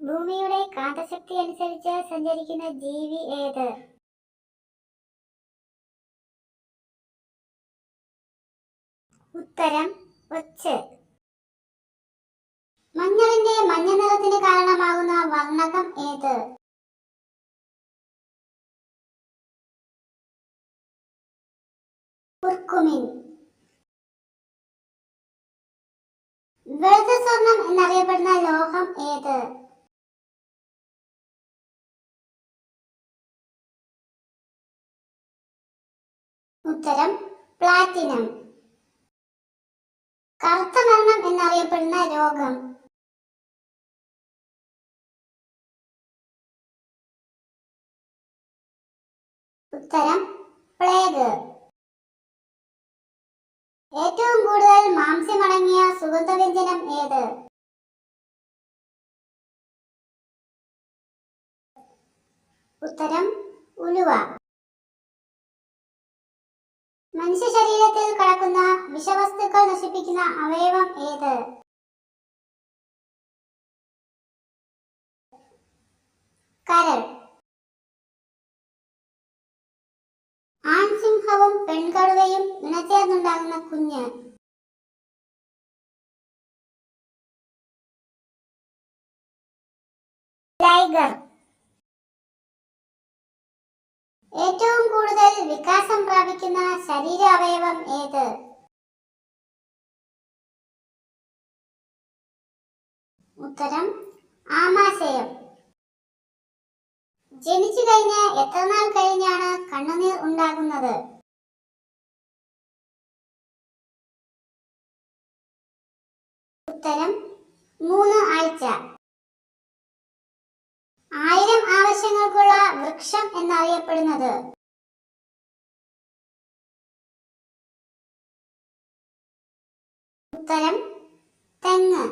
ഭൂമിയുടെ കാന്തശക്തി അനുസരിച്ച് സഞ്ചരിക്കുന്ന ജീവി ഏത്? ഉത്തരം ഒച്ച്. മഞ്ഞളിന്റെ മഞ്ഞ നിറത്തിന് കാരണമാകുന്ന വർണകം ഏത്? കുർക്കുമിൻ. വെളുത്ത സ്വർണം എന്നറിയപ്പെടുന്ന ലോഹം ഉത്തരം പ്ലാറ്റിനം. കറുത്ത മരണം എന്നറിയപ്പെടുന്ന രോഗം. ഉത്തരം പ്ലേഗ്. ഏറ്റവും കൂടുതൽ മാംസ്യമടങ്ങിയ സുഗന്ധവ്യഞ്ജനം ഏത്? ഉത്തരം ഉലുവ. മനുഷ്യ ശരീരത്തിൽ കടക്കുന്ന വിഷവസ്തുക്കൾ നശിപ്പിക്കുന്ന അവയവം ഏത്? കരൾ. ആൺസിംഹവും പെൺകടുവയും ഇണചേർന്നുണ്ടാകുന്ന കുഞ്ഞ്. ടൈഗർ ഏറ്റവും കൂടുതൽ വികാസം ശരീര അവയവം ഏത്? ഉത്തരം ആമാശയം. ജനിച്ചു കഴിഞ്ഞ് എത്ര നാൾ കഴിഞ്ഞാണ് കണ്ണുനീർ ഉണ്ടാകുന്നത്? ഉത്തരം മൂന്ന് ആഴ്ച. ആയിരം ആവശ്യങ്ങൾക്കുള്ള വൃക്ഷം എന്നറിയപ്പെടുന്നത്. ഉത്തരം തെങ്ങ്.